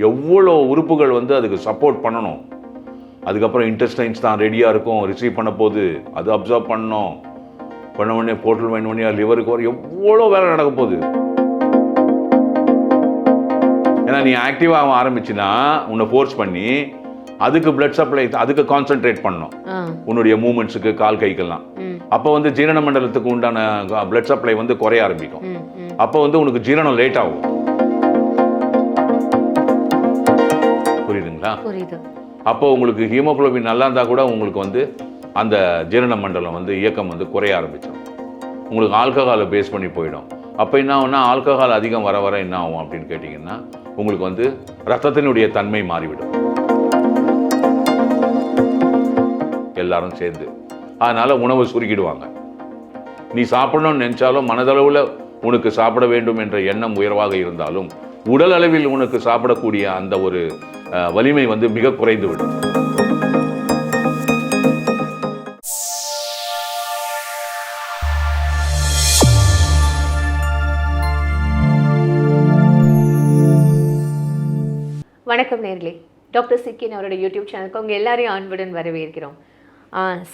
எவ்வளோ உறுப்புகள் வந்து அதுக்கு சப்போர்ட் பண்ணணும். அதுக்கப்புறம் இன்டெஸ்டைன்ஸ் தான் ரெடியாக இருக்கும். ரிசீவ் பண்ண போகுது அது அப்சர்வ் பண்ணணும். பண்ண உடனே போர்ட்டல் பண்ண உடனே லிவருக்கு வர எவ்வளோ வேலை நடக்க போகுது. ஏன்னா நீ ஆக்டிவாக ஆரம்பிச்சின்னா உன்னை ஃபோர்ஸ் பண்ணி அதுக்கு பிளட் சப்ளை அதுக்கு கான்சென்ட்ரேட் பண்ணணும். ஆ. உன்னுடைய மூமெண்ட்ஸுக்கு கால் கைக்கெல்லாம். அப்போ வந்து ஜீரண மண்டலத்துக்கு உண்டான பிளட் சப்ளை வந்து குறைய ஆரம்பிக்கும். அப்போ வந்து உனக்கு ஜீரணம் லேட் ஆகும். புரியுதுங்களா? புரியுது. அப்போ உங்களுக்கு ஹீமோகுளோபின் நல்லா இருந்தால் கூட உங்களுக்கு வந்து அந்த ஜீரண மண்டலம் வந்து இயக்கம் வந்து குறைய ஆரம்பிச்சிடும். உங்களுக்கு ஆல்கஹாலை பேஸ் பண்ணி போயிடும். அப்போ என்ன ஆகும்னா ஆல்கஹால் அதிகம் வர வர என்ன ஆகும் அப்படின்னு கேட்டிங்கன்னா உங்களுக்கு வந்து ரத்தத்தினுடைய தன்மை மாறிவிடும். எல்லாரும் சேர்ந்து. அதனால உணவை சுருக்கிடுவாங்க. நீ சாப்பிடணும்னு நினைச்சாலும் மனதளவில் உனக்கு சாப்பிட வேண்டும் என்ற எண்ணம் உயர்வாக இருந்தாலும் உடல் அளவில் உனக்கு சாப்பிடக்கூடிய அந்த ஒரு வலிமை வந்து மிக குறைந்து விடும் வணக்கம் நேர்களே. டாக்டர் சிக்கின் அவரோட யூடியூப் சேனலுக்கு உங்கள் எல்லாரையும் அன்புடன் வரவேற்கிறோம்.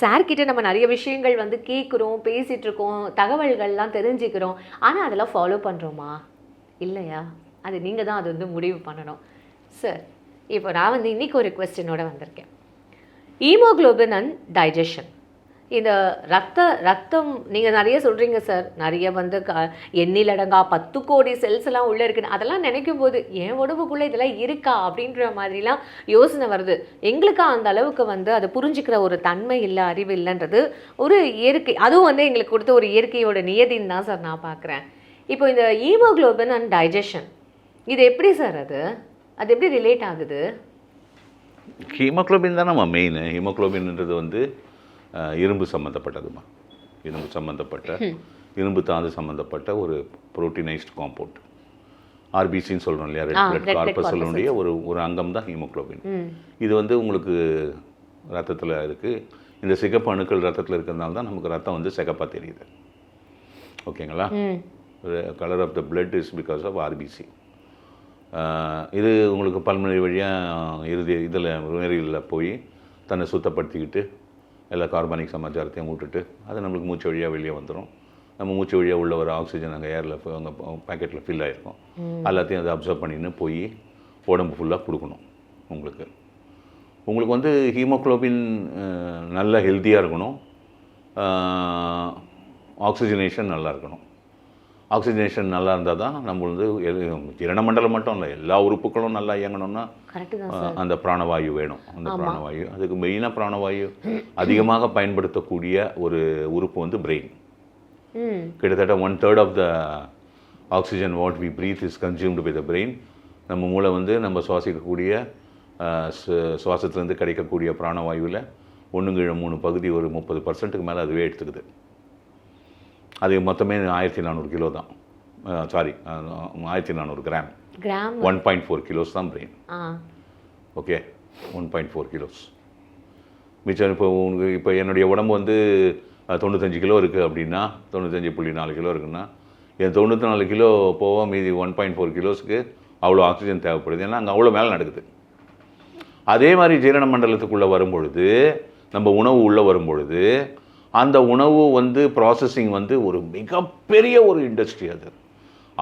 சார்கிட்ட நம்ம நிறைய விஷயங்கள் வந்து கேட்குறோம் பேசிகிட்ருக்கோம் தகவல்கள்லாம் தெரிஞ்சுக்கிறோம். ஆனால் அதெல்லாம் ஃபாலோ பண்ணுறோமா இல்லையா? அது நீங்கள் தான் அது வந்து முடிவு பண்ணணும். சார் இப்போ நான் வந்து இன்னைக்கு ஒரு கொஸ்டினோட வந்திருக்கேன். ஈமோகுளோபின் அண்ட் டைஜஷன் இந்த ரத்த ரத்தம் நீங்கள் நிறைய சொல்கிறீங்க சார் நிறைய வந்து க எண்ணிலடங்கா பத்து கோடி செல்ஸ் எல்லாம் உள்ளே இருக்குன்னு. அதெல்லாம் நினைக்கும் போது என் உடம்புக்குள்ளே இதெல்லாம் இருக்கா? அப்படின்ற மாதிரிலாம் யோசனை வருது. எங்களுக்கு அந்த அளவுக்கு வந்து அதை புரிஞ்சுக்கிற ஒரு தன்மை இல்லை அறிவு இல்லைன்றது ஒரு இயற்கை அதுவும் வந்து எங்களுக்கு கொடுத்த ஒரு இயற்கையோட நியதின்னு தான் சார் நான் பார்க்குறேன் இப்போ இந்த ஈமோக்ளோபின் அண்ட் டைஜஷன் இது எப்படி சார் அது? அது எப்படி ரிலேட் ஆகுது? ஹீமோகுளோபின் தானம்மா மெயின் ஹீமோகுளோபின்ன்றது வந்து இரும்பு சம்மந்தப்பட்டதுமா இரும்பு சம்மந்தப்பட்ட இரும்பு தாது சம்மந்தப்பட்ட ஒரு புரோட்டீனைஸ்ட் காம்பவுண்ட் ஆர்பிசின்னு சொல்கிறோம் இல்லையா? ரெட் பிளட் கார்பஸலுடைய ஒரு ஒரு அங்கம் தான் ஹீமோகுளோபின். இது வந்து உங்களுக்கு ரத்தத்தில் இருக்குது இந்த சிகப்பு அணுக்கள் ரத்தத்தில் இருக்கிறதுனால தான் நமக்கு ரத்தம் வந்து சிகப்பாக தெரியுது. ஓகேங்களா? Colour of the blood is because of RBC இது உங்களுக்கு பல்மனை வழியாக இறுதி இதில் நுரையீரலில் போய் தன்னை சுத்தப்படுத்திக்கிட்டு எல்லா கார்பானிக் சமாச்சாரத்தையும் விட்டுட்டு அது நம்மளுக்கு மூச்சு வழியாக வெளியே வந்துடும் நம்ம மூச்சு வழியாக உள்ள ஒரு ஆக்சிஜன் அங்கே ஏரில் அங்கே பேக்கெட்டில் ஃபில் ஆகிருக்கும் எல்லாத்தையும் அதை அப்சர்வ் பண்ணின்னு போய் உடம்பு ஃபுல்லாக கொடுக்கணும் உங்களுக்கு. உங்களுக்கு வந்து ஹீமோகுளோபின் நல்ல ஹெல்த்தியாக இருக்கணும். ஆக்சிஜனேஷன் நல்லா இருக்கணும். ஆக்சிஜனேஷன் நல்லா இருந்தால் தான் நம்ம வந்து எது- ஜீரண மண்டலம் மட்டும் இல்லை எல்லா உறுப்புகளும் நல்லா இயங்கணும்னா அந்த பிராணவாயு வேணும். அந்த பிராணவாயு அதுக்கு மெயினாக பிராணவாயு. அதிகமாக பயன்படுத்தக்கூடிய ஒரு உறுப்பு வந்து பிரெயின் கிட்டத்தட்ட one third of the oxygen what we breathe is consumed by the brain நம்ம மூளை வந்து நம்ம சுவாசிக்கக்கூடிய சுவாசத்துலேருந்து கிடைக்கக்கூடிய பிராணவாயுவில் ஒன்றுங்கிழ மூணு பகுதி ஒரு முப்பது பர்சன்ட்டுக்கு மேலே அதுவே எடுத்துக்குது. அது மொத்தமே ஆயிரத்தி நானூறு கிலோ தான். சாரி ஆயிரத்தி நானூறு gram. Gram? One point four kilos தான் brain okay one point four kilos. மிச்சம் இப்போ உங்களுக்கு இப்போ என்னுடைய உடம்பு வந்து தொண்ணூத்தஞ்சு கிலோ இருக்குது அப்படின்னா தொண்ணூத்தஞ்சு புள்ளி நாலு கிலோ இருக்குன்னா என் தொண்ணூற்றி நாலு கிலோ போக மீதி ஒன் பாயிண்ட் ஃபோர் கிலோஸ்க்கு அவ்வளோ ஆக்சிஜன் தேவைப்படுது. ஏன்னா அங்கே அவ்வளோ மேலே நடக்குது. அதே மாதிரி ஜீரண மண்டலத்துக்குள்ளே வரும்பொழுது நம்ம உணவு உள்ளே வரும்பொழுது அந்த உணவு வந்து ப்ராசஸிங் வந்து ஒரு மிகப்பெரிய ஒரு இண்டஸ்ட்ரி அது.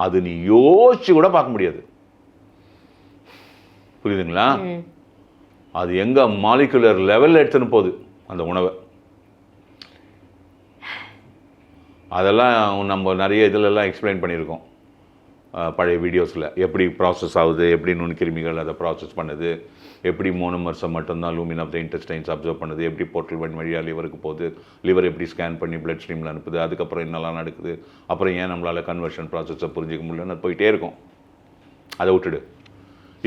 அது நீ யோசிச்சு கூட பார்க்க முடியாது. புரியுதுங்களா? அது எங்கே மாலிகுலர் லெவலில் எடுத்துன்னு போகுது அந்த உணவை. அதெல்லாம் நம்ம நிறைய இதிலெல்லாம் எக்ஸ்பிளைன் பண்ணியிருக்கோம். பழைய வீடியோஸில் எப்படி ப்ராசஸ் ஆகுது எப்படி நுண்கிருமிகள் அதை ப்ராசஸ் பண்ணுது எப்படி மோனோமர்ஸை மட்டும்தான் lumen of the intestines absorb பண்ணுது எப்படி போர்ட்டல் வன் வழியாக லிவருக்கு போகுது லிவர் எப்படி ஸ்கேன் பண்ணி பிளட் ஸ்ட்ரீமில் அனுப்புது அதுக்கப்புறம் என்னெல்லாம் நடக்குது அப்புறம் ஏன் நம்மளால் கன்வர்ஷன் ப்ராசஸை புரிஞ்சிக்க முடியலன்னு போயிட்டே இருக்கும். அதை விட்டுடு.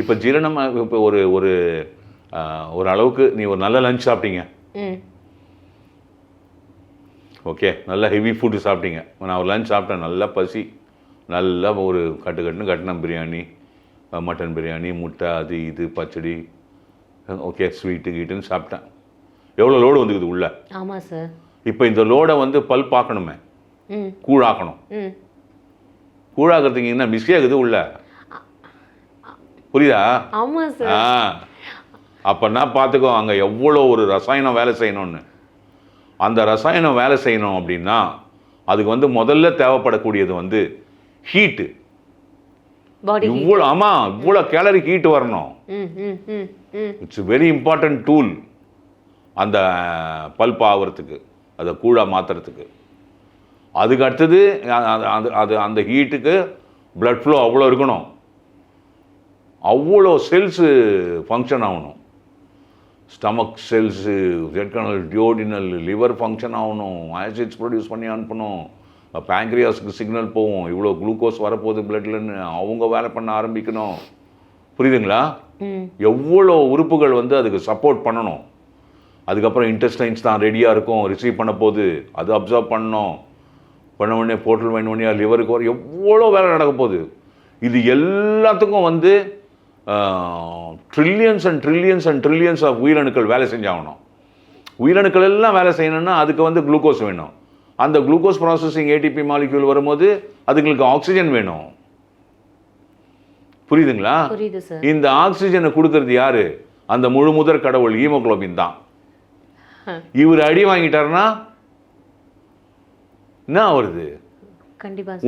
இப்போ ஜீரணம் இப்போ ஒரு ஒரு ஒரு அளவுக்கு நீ ஒரு நல்ல லஞ்ச் சாப்பிட்டீங்க. ஓகே நல்ல ஹெவி ஃபுட்டு சாப்பிட்டீங்க. நான் ஒரு லஞ்ச் சாப்பிட்டேன் நல்லா பசி. நல்லா ஒரு கட்டு கட்டுன்னு கட்டின பிரியாணி மட்டன் பிரியாணி முட்டை அது இது பச்சடி ஓகே ஸ்வீட்டு கீட்டுன்னு சாப்பிட்டேன். எவ்வளோ லோடு வந்துக்குது உள்ள? ஆமாம் சார் இப்போ இந்த லோடை வந்து பல் பார்க்கணுமே. கூழாக்கணும். கூழாக்கிறதுக்கு என்ன மிஸ்ஸே இருக்குது உள்ள? புரியுதா? ஆமா சார் ஆ. அப்போனா பார்த்துக்கோ அங்கே எவ்வளோ ஒரு ரசாயனம் வேலை செய்யணும்னு. அந்த ரசாயனம் வேலை செய்யணும் அப்படின்னா அதுக்கு வந்து முதல்ல தேவைப்படக்கூடியது வந்து ஹீட்டு இவ்வளோ ஆமாம் இவ்வளோ கேலரி ஹீட் வரணும். இட்ஸ் வெரி இம்பார்ட்டன்ட் டூல் அந்த பல்ப் ஆகிறதுக்கு அதை கூழா மாற்றுறதுக்கு அதுக்கு அடுத்தது அது- அது அந்த ஹீட்டுக்கு blood flow அவ்வளோ இருக்கணும். அவ்வளோ செல்ஸு ஃபங்க்ஷன் ஆகணும். ஸ்டமக் செல்ஸு ரெட்கனல் டியோடினல் லிவர் ஃபங்க்ஷன் ஆகணும். ஆசிட்ஸ் ப்ரொடியூஸ் பண்ணி அனுப்பணும். பேங்க்ரியாஸ்க்கு சிக்னல் போகும். இவ்வளோ குளுக்கோஸ் வரப்போகுது பிளட்லன்னு அவங்க வேலை பண்ண ஆரம்பிக்கணும். புரியுதுங்களா? எவ்வளோ உறுப்புகள் வந்து அதுக்கு சப்போர்ட் பண்ணணும். அதுக்கப்புறம் இன்டெஸ்டைன்ஸ் தான் ரெடியாக இருக்கும். ரிசீவ் பண்ண போகுது. அது அப்சர்வ் பண்ணணும். பண்ண உடனே போர்ட்டல் வேணும் உடனே லிவருக்கு வர எவ்வளோ வேலை நடக்க போகுது. இது எல்லாத்துக்கும் வந்து trillions and trillions and trillions of உயிரணுக்கள் வேலை செஞ்சாகணும். உயிரணுக்கள் எல்லாம் வேலை செய்யணும்னா அதுக்கு வந்து குளுக்கோஸ் வேணும். அந்த குளுக்கோஸ் ப்ராசஸிங் ஏடிபி மாலிக்யூல் வரும்போது அதுங்களுக்கு ஆக்சிஜன் வேணும். புரியுதுங்களா? இந்த ஆக்சிஜனை கொடுக்கறது யாரு? அந்த முழு முதற் கடவுள் ஹீமோகுளோபின் தான். இவர் அடி வாங்கிட்டாருன்னா என்ன வருது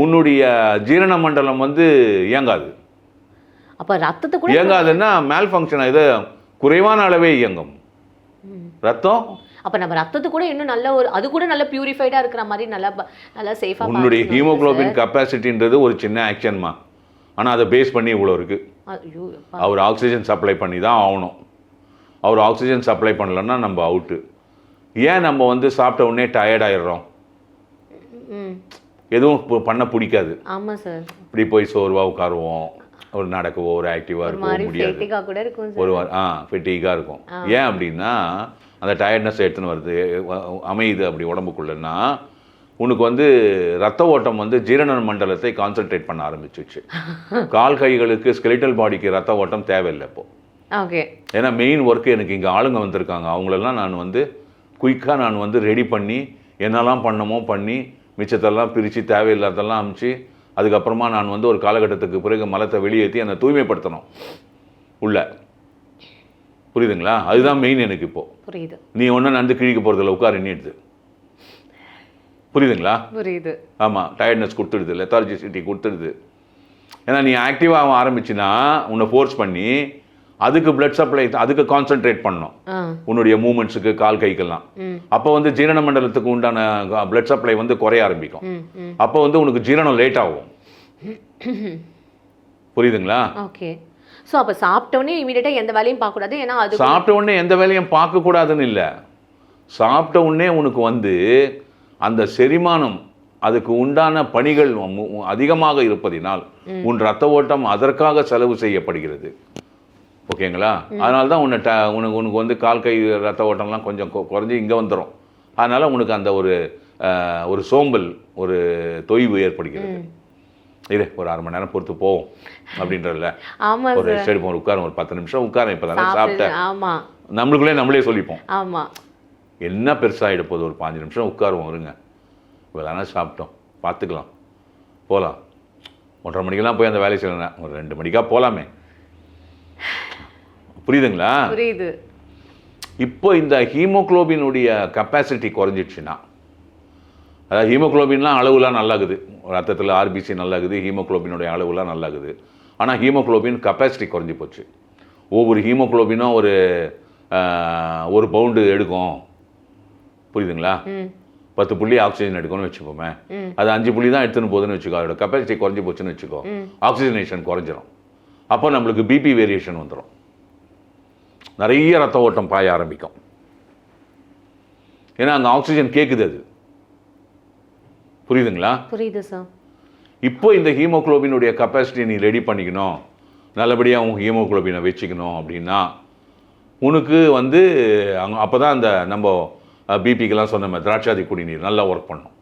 உன்னுடைய ஜீரண மண்டலம் வந்து இயங்காது. அப்ப ரத்தத்தை கூட இயங்காதுன்னா மேல் ஃபங்க்ஷன் இது குறைவான அளவே இயங்கும். ரத்தம் அப்ப நம்ம ரத்தத்தை கூட இன்னும் நல்ல ஒரு அது கூட நல்ல பியூரிஃபைடா இருக்கிற மாதிரி நல்லா நல்லா சேஃபா உன்னுடைய ஹீமோகுளோபின் கெப்பாசிட்டின்றது ஒரு சின்ன ஆக்ஷன்மா ஆனால் அதை பேஸ் பண்ணி இவ்வளோ இருக்குது. அவர் ஆக்சிஜன் சப்ளை பண்ணி தான் ஆகணும். அவர் ஆக்சிஜன் சப்ளை பண்ணலன்னா நம்ம அவுட்டு ஏன் நம்ம வந்து சாப்பிட்ட உடனே டயர்ட் ஆயிடுறோம்? எதுவும் பண்ண பிடிக்காது. ஆமா சார். இப்படி போய் சோர்வா உட்காருவோம். ஒரு நடக்கவோ ஒரு ஆக்டிவாக முடியாது. இருக்கும் சார். ஒரு ஆ ஃபெட்டிக்காக இருக்கும். ஏன் அப்படின்னா அந்த டயர்ட்னஸ் எடுத்துன்னு வருது. அமையுது அப்படி உடம்புக்குள்ளன்னா உனக்கு வந்து ரத்த ஓட்டம் வந்து ஜீரண மண்டலத்தை கான்சென்ட்ரேட் பண்ண ஆரம்பிச்சிச்சு. கால் கைகளுக்கு ஸ்கெலிட்டல் பாடிக்கு ரத்த ஓட்டம் தேவையில்லை இப்போ. ஓகே ஏன்னா மெயின் ஒர்க்கு எனக்கு இங்கே ஆளுங்க வந்திருக்காங்க. அவங்களெல்லாம் நான் வந்து குயிக்காக நான் வந்து ரெடி பண்ணி என்னெல்லாம் பண்ணமோ பண்ணி மிச்சத்தெல்லாம் பிரித்து தேவையில்லாதெல்லாம் அமுச்சு அதுக்கப்புறமா நான் வந்து ஒரு காலகட்டத்துக்கு பிறகு மலத்தை வெளியேற்றி அந்த தூய்மைப்படுத்தணும். உள்ள. புரியுதுங்களா? அதுதான் மெயின் எனக்கு இப்போ. புரியுது. நீ ஒன்றும் நடந்து கிழிக்க போகிறதில்ல உட்கார் எண்ணிடுது புரியுதுங்களா? புரியுது. ஆமாம் டயர்ட்னஸ் கொடுத்துடுது லெத்தார்ஜிசிட்டி கொடுத்துடுது. ஏன்னா நீ ஆக்டிவாக ஆரம்பிச்சின்னா உன்னை ஃபோர்ஸ் பண்ணி அதுக்கு blood சப்ளை அதுக்கு கான்சென்ட்ரேட் பண்ணணும். ஆ. உன்னுடைய மூமெண்ட்ஸுக்கு கால் கைக்கெல்லாம். அப்போ வந்து ஜீரண மண்டலத்துக்கு உண்டான blood சப்ளை வந்து குறைய ஆரம்பிக்கும். அப்போ வந்து உனக்கு ஜீரணம் லேட் ஆகும். புரியுதுங்களா? ஓகே. ஸோ அப்போ சாப்பிட்டோன்னே இமீடியட்டாக எந்த வேலையும் பார்க்கக்கூடாது. ஏன்னா அது சாப்பிட்ட உடனே எந்த வேலையும் பார்க்கக்கூடாதுன்னு இல்லை. சாப்பிட்ட உடனே உனக்கு வந்து அந்த செரிமானம் அதுக்கு உண்டான பணிகள் அதிகமாக இருப்பதினால் உன் ரத்த ஓட்டம் அதற்காக செலவு செய்யப்படுகிறது. ஓகேங்களா? அதனால தான் உன்னை ட உனக்கு உனக்கு வந்து கால் கை ரத்த ஓட்டம்லாம் கொஞ்சம் குறைஞ்சு இங்கே வந்துடும் அதனால் உனக்கு அந்த ஒரு ஒரு சோம்பல் ஒரு தொய்வு ஏற்படுகிறது. இரு ஒரு அரை மணி நேரம் பொறுத்து போவோம் அப்படின்றதுல. ஒரு ரெஸ்ட் எடுப்போம் ஒரு உட்காரம் ஒரு பத்து நிமிஷம் உட்காரம் இப்போ தானே சாப்பிட்டு சாப்பிட்டேன். ஆமா. நம்மளுக்குள்ளே நம்மளே சொல்லிப்போம். ஆமா. என்ன பெருசாகிட போகுது ஒரு பாஞ்சு நிமிஷம் உட்காருவோம் இருங்க. இப்போ தானே சாப்பிட்டோம் பார்த்துக்கலாம். போகலாம் ஒன்றரை மணிக்கெல்லாம் போய் அந்த வேலையை செய்யணும் ஒரு ரெண்டு மணிக்கா போகலாமே புரியுதுங்களா? புரியுது. இப்போ இந்த ஹீமோகுளோபினுடைய கெப்பாசிட்டி குறைஞ்சிடுச்சுன்னா அதாவது ஹீமோகுளோபின்லாம் அளவுலாம் நல்லாகுது. ரத்தத்தில் ஆர்பிசி நல்லாகுது ஹீமோகுளோபினுடைய அளவுலாம் நல்லாகுது. ஆனால் ஹீமோகுளோபின் கெப்பாசிட்டி குறைஞ்சி போச்சு. ஒவ்வொரு ஹீமோகுளோபினும் ஒரு ஒரு பவுண்டு எடுக்கும். புரியுதுங்களா? பத்து புள்ளி ஆக்சிஜன் எடுக்கணும்னு வச்சுக்கோமே. அது அஞ்சு புள்ளி தான் எடுத்துன்னு போகுதுன்னு வச்சுக்கோ. அதோட கெப்பாசிட்டி குறைஞ்சி போச்சுன்னு வச்சுக்கோ. ஆக்சிஜனேஷன் குறைஞ்சிரும். அப்போ நம்மளுக்கு பிபி வேரியேஷன் வந்துடும் நிறைய ரத்த ஓட்டம் பாய ஆரம்பிக்கும். ஏன்னா அங்கே ஆக்சிஜன் கேட்குது அது. புரியுதுங்களா? புரியுது சார் இப்போ இந்த ஹீமோகுளோபினுடைய கெப்பாசிட்டி நீ ரெடி பண்ணிக்கணும். நல்லபடியாக உன் ஹீமோகுளோபினை வச்சுக்கணும் அப்படின்னா உனக்கு வந்து அங்கே அப்போ தான் அந்த நம்ம பிபிக்கெல்லாம் சொன்ன மாதிரி திராட்சாதி குடிநீர் நல்லா ஒர்க் பண்ணும்.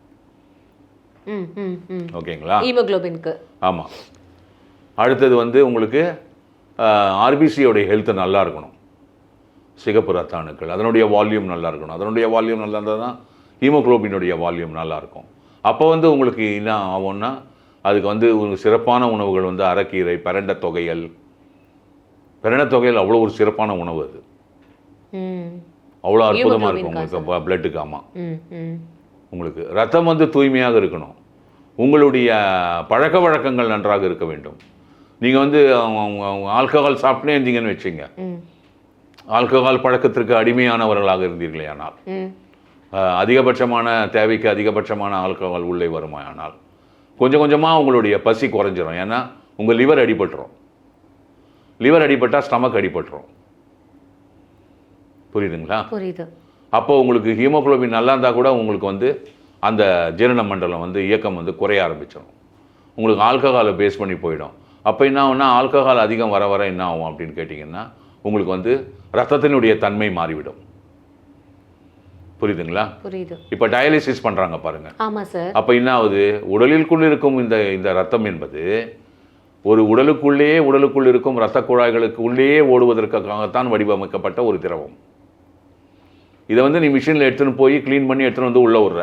ஓகேங்களா? ஹீமோகுளோபின்க்கு. ஆமாம் அடுத்தது வந்து உங்களுக்கு ஆர்பிசியோடைய ஹெல்த் நல்லா இருக்கணும். சிகப்பு ரத்த அணுக்கள் அதனுடைய வால்யூம் நல்லா இருக்கணும். அதனுடைய வால்யூம் நல்லா இருந்தால் தான் ஹீமோகுளோபினுடைய வால்யூம் நல்லா இருக்கும். அப்போ வந்து உங்களுக்கு என்ன ஆகும்னா அதுக்கு வந்து ஒரு சிறப்பான உணவுகள் வந்து அரைக்கீரை பரண்ட தொகையல். பெருநத்தொகையில் அவ்வளோ ஒரு சிறப்பான உணவு அது. அவ்வளோ அற்புதமாக இருக்கும் உங்களுக்கு. பிளட்டுக்கு ஆமாம் உங்களுக்கு ரத்தம் வந்து தூய்மையாக இருக்கணும். உங்களுடைய பழக்க வழக்கங்கள் நன்றாக இருக்க வேண்டும். நீங்கள் வந்து ஆல்கஹால் சாப்பிட்டே இருந்தீங்கன்னு வச்சுங்க. ஆல்கஹால் பழக்கத்திற்கு அடிமையானவர்களாக இருந்தீர்களே ஆனால். அதிகபட்சமான தேவைக்கு அதிகபட்சமான ஆல்கஹால் உள்ளே வருமானால் கொஞ்சம் கொஞ்சமாக உங்களுடைய பசி குறைஞ்சிரும். ஏன்னா உங்கள் லிவர் அடிபட்டுரும். லிவர் அடிபட்டால் ஸ்டமக் அடிபட்டுரும். புரியுதுங்களா? புரியுது. அப்போ உங்களுக்கு ஹீமோகுளோபின் நல்லா இருந்தால் கூட உங்களுக்கு வந்து அந்த ஜீரண மண்டலம் வந்து இயக்கம் வந்து குறைய ஆரம்பிச்சிடும் உங்களுக்கு ஆல்கஹாலை பேஸ் பண்ணி போயிடும். அப்போ என்ன ஆகும்னா ஆல்கஹால் அதிகம் வர வர என்ன ஆகும் அப்படின்னு கேட்டிங்கன்னா உங்களுக்கு வந்து ரத்தத்தினுடைய தன்மை மாறிவிடும். புரியுதுங்களா? புரியுது. இப்போ டயாலிசிஸ் பண்ணுறாங்க பாருங்கள் ஆமா சார். அப்போ என்ன ஆகுது? உடலிற்குள் இருக்கும் இந்த இந்த ரத்தம் என்பது ஒரு உடலுக்குள்ளேயே உடலுக்குள் இருக்கும் இரத்த குழாய்களுக்கு உள்ளேயே ஓடுவதற்காகத்தான் வடிவமைக்கப்பட்ட ஒரு திரவம். இதை வந்து நீ மிஷினில் எடுத்துன்னு போய் க்ளீன் பண்ணி எடுத்துன்னு வந்து உள்ளே விடுற.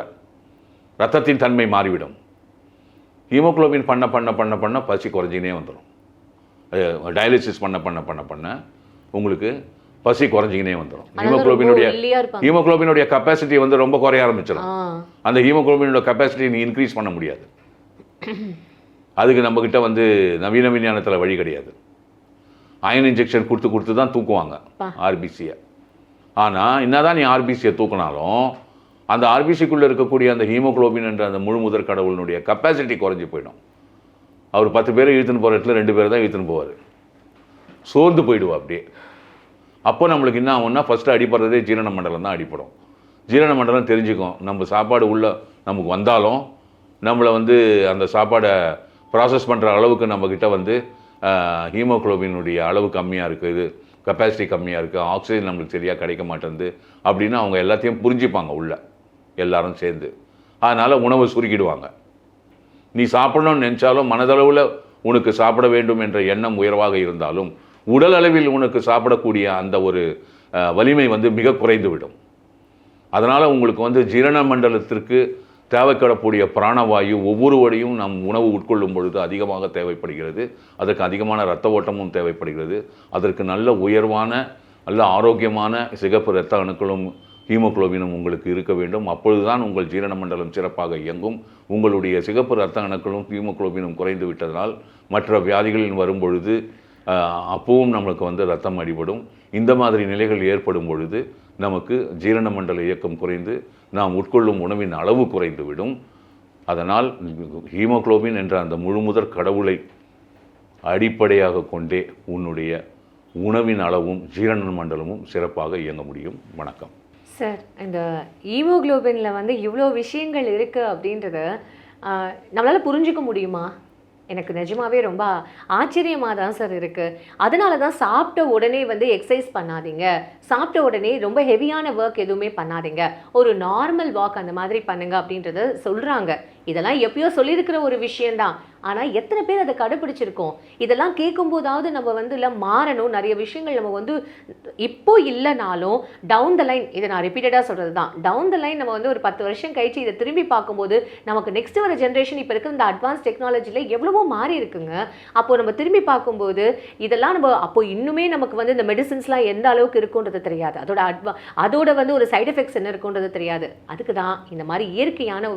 ரத்தத்தின் தன்மை மாறிவிடும். ஹீமோகுளோபின் பண்ண பண்ண பண்ண பண்ண பசி குறைஞ்சினே வந்துடும் டயாலிசிஸ் பண்ண பண்ண பண்ண பண்ண உங்களுக்கு பசி குறைஞ்சிக்கினே வந்துடும் ஹீமோகுளோபினுடைய ஹீமோகுளோபினுடைய கெப்பாசிட்டி வந்து ரொம்ப குறைய ஆரம்பிச்சிடும் அந்த ஹீமோகுளோபினோட கெப்பாசிட்டி நீ இன்க்ரீஸ் பண்ண முடியாது. அதுக்கு நம்மக்கிட்ட வந்து நவீன விஞ்ஞானத்தில் வழி கிடையாது. அயன் இன்ஜெக்ஷன் கொடுத்து கொடுத்து தான் தூக்குவாங்க. ஆர்பிசியை ஆனால் என்னதான் நீ ஆர்பிசியை தூக்கினாலும் அந்த ஆர்பிசிக்குள்ளே இருக்கக்கூடிய அந்த ஹீமோகுளோபின் என்ற அந்த முழு முதற் கடவுளினுடைய கெப்பாசிட்டி குறைஞ்சி போயிடும். அவர் பத்து பேரை இழுத்துன்னு போகிற இடத்துல ரெண்டு பேர் தான் இழுத்துன்னு போவார். சோர்ந்து போயிடுவா அப்படியே. அப்போ நம்மளுக்கு என்ன ஆகும்னா ஃபஸ்ட்டு அடிப்படுறதே ஜீரண மண்டலம் தான் அடிப்படும் ஜீரண மண்டலம் தெரிஞ்சுக்கும். நம்ம சாப்பாடு உள்ளே நமக்கு வந்தாலும் நம்மளை வந்து அந்த சாப்பாடை ப்ராசஸ் பண்ணுற அளவுக்கு நம்மக்கிட்ட வந்து ஹீமோகுளோபினுடைய அளவு கம்மியாக இருக்குது கெப்பாசிட்டி கம்மியாக இருக்குது ஆக்சிஜன் நம்மளுக்கு சரியாக கிடைக்க மாட்டேங்குது அப்படின்னு அவங்க எல்லாத்தையும் புரிஞ்சுப்பாங்க உள்ளே. எல்லாரும் சேர்ந்து. அதனால் உணவை சுருக்கிடுவாங்க. நீ சாப்பிடணும்னு நினச்சாலும் மனதளவில் உனக்கு சாப்பிட வேண்டும் என்ற எண்ணம் உயர்வாக இருந்தாலும் உடல் அளவில் உனக்கு சாப்பிடக்கூடிய அந்த ஒரு வலிமை வந்து மிக குறைந்துவிடும். அதனால் உங்களுக்கு வந்து ஜீரண மண்டலத்திற்கு தேவைப்படக்கூடிய பிராணவாயு ஒவ்வொருவரையும் நம் உணவு உட்கொள்ளும் பொழுது அதிகமாக தேவைப்படுகிறது. அதற்கு அதிகமான இரத்த ஓட்டமும் தேவைப்படுகிறது. அதற்கு நல்ல உயர்வான நல்ல ஆரோக்கியமான சிகப்பு இரத்த அணுக்களும் ஹீமோகுளோபினும் உங்களுக்கு இருக்க வேண்டும். அப்பொழுதுதான் உங்கள் ஜீரண மண்டலம் சிறப்பாக இயங்கும். உங்களுடைய சிகப்பு இரத்த அணுக்களும் ஹீமோகுளோபினும் குறைந்து விட்டதனால் மற்ற வியாதிகளில் வரும்பொழுது அப்பவும் நம்மளுக்கு வந்து ரத்தம் அடிபடும். இந்த மாதிரி நிலைகள் ஏற்படும் பொழுது நமக்கு ஜீரண மண்டல இயக்கம் குறைந்து நாம் உட்கொள்ளும் உணவின் அளவு குறைந்து விடும். அதனால் ஹீமோகுளோபின் என்ற அந்த முழுமுதற் கடவுளை அடிப்படையாக கொண்டே உன்னுடைய உணவின் அளவும் ஜீரண மண்டலமும் சிறப்பாக இயங்க முடியும். வணக்கம். சார் இந்த ஈமோகுளோபின்ல வந்து இவ்வளோ விஷயங்கள் இருக்குது அப்படின்றத நம்மளால் புரிஞ்சுக்க முடியுமா? எனக்கு நிஜமாவே ரொம்ப ஆச்சரியமாக தான் சார் இருக்குது அதனால தான் சாப்பிட்ட உடனே வந்து எக்ஸசைஸ் பண்ணாதீங்க. சாப்பிட்ட உடனே ரொம்ப ஹெவியான ஒர்க் எதுவுமே பண்ணாதீங்க. ஒரு நார்மல் வாக் அந்த மாதிரி பண்ணுங்க அப்படின்றத சொல்கிறாங்க இதெல்லாம் எப்பயோ சொல்லியிருக்கிற ஒரு விஷயந்தான் ஆனால் எத்தனை பேர் அதை கடைப்பிடிச்சிருக்கோம்? இதெல்லாம் கேட்கும்போதாவது நம்ம வந்து இல்லை மாறணும். நிறைய விஷயங்கள் நம்ம வந்து இப்போ இல்லைனாலும் டவுன் த லைன் இதை நான் ரிப்பீட்டடாக சொல்கிறது தான் டவுன் த லைன் நம்ம வந்து ஒரு பத்து வருஷம் கழிச்சு இதை திரும்பி பார்க்கும்போது நமக்கு நெக்ஸ்ட் வர ஜென்ரேஷன் இப்போ இருக்கிற இந்த அட்வான்ஸ் டெக்னாலஜியில் எவ்வளவோ மாறி இருக்குங்க. அப்போது நம்ம திரும்பி பார்க்கும்போது இதெல்லாம் நம்ம அப்போ இன்னுமே நமக்கு வந்து இந்த மெடிசின்ஸ்லாம் எந்த அளவுக்கு இருக்குன்றது தெரியாது. அதோட அட்வா அதோட வந்து ஒரு சைடு எஃபெக்ட்ஸ் என்ன இருக்குன்றது தெரியாது. அதுக்கு தான் இந்த மாதிரி இயற்கையான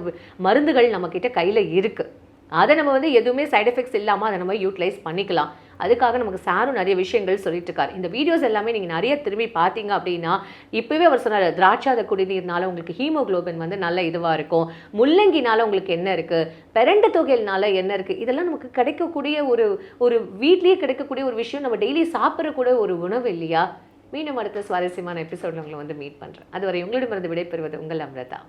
மருந்துகள் நம்மக்கிட்ட கையில் இருக்குது அதை நம்ம வந்து எதுவுமே சைட் எஃபெக்ட்ஸ் இல்லாமல் அதை நம்ம யூட்டிலைஸ் பண்ணிக்கலாம். அதுக்காக நமக்கு சாரும் நிறைய விஷயங்கள் சொல்லிட்டு இருக்காரு. இந்த வீடியோஸ் எல்லாமே நீங்கள் நிறைய திரும்பி பார்த்தீங்க அப்படின்னா இப்போவே அவர் சொன்னார் திராட்சாத குடிநீர்னால உங்களுக்கு ஹீமோகுளோபின் வந்து நல்ல இதுவாக இருக்கும். முள்ளங்கினால உங்களுக்கு என்ன இருக்குது பெரண்ட தொகையினால என்ன இருக்குது இதெல்லாம் நமக்கு கிடைக்கக்கூடிய ஒரு ஒரு வீட்லேயே கிடைக்கக்கூடிய ஒரு விஷயம். நம்ம டெய்லி சாப்பிடக்கூட ஒரு உணவு இல்லையா? மீண்டும் அடுத்த சுவாரஸ்யமான எபிசோட்ல உங்களை வந்து மீட் பண்ணுறேன் அதுவரை உங்களிடமிருந்து விடைபெறுவது உங்கள் அமிர்தா.